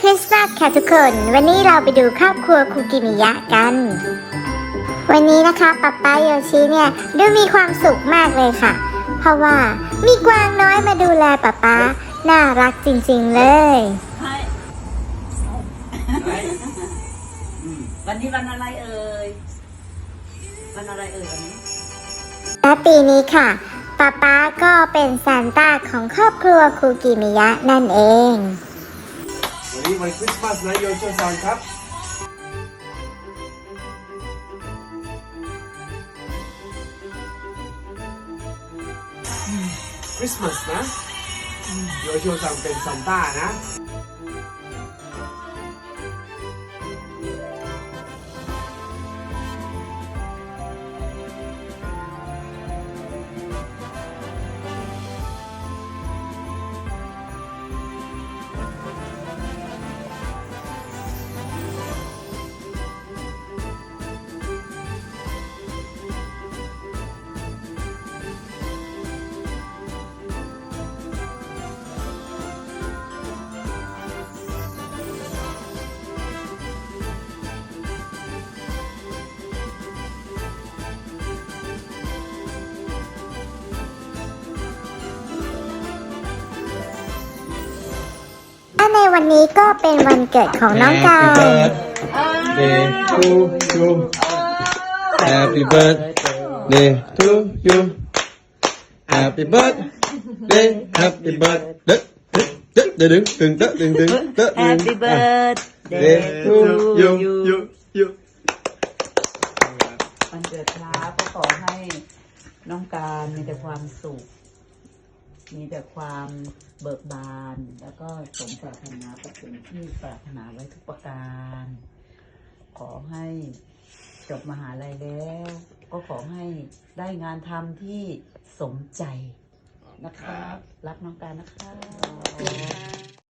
คริสต์มาสค่ะทุกคน วันนี้เราไปดูครอบครัวคุกิมิยะกัน วันนี้นะคะป๊าป๊าโยชิเนี่ยดูมีความสุขมากเลยค่ะ เพราะว่ามีกวางน้อยมาดูแลป๊าป๊าน่ารักจริงๆเลย วันนี้วันอะไรเอ่ย วันอะไรเอ่ยวันนี้และปีนี้ค่ะป๊าป๊าก็เป็นซานต้าของครอบครัวคุกิมิยะนั่นเองวั นี้วันคริสต์มาสนะโยโชซังครับคริสต์มาสนะโยโชซังเป็นซานต้านะ ในวันนี้ก็เป็นวันเกิดของน้องกาย birthday to you. Happy birthday to you. Happy birthday, happy birthday. Đừng đừng đừng đừng đừng đừng đừng Happy birthday to you you you วันเกิดครับก็ขอให้น้องการมีแต่ความสุข มีแต่ความเบิกบาน แล้วก็สมปรารถนากับสิ่งที่ปรารถนาไว้ทุกประการ ขอให้จบมหาลัยแล้ว ก็ขอให้ได้งานทำที่สมใจนะครับ รักน้องการนะครับ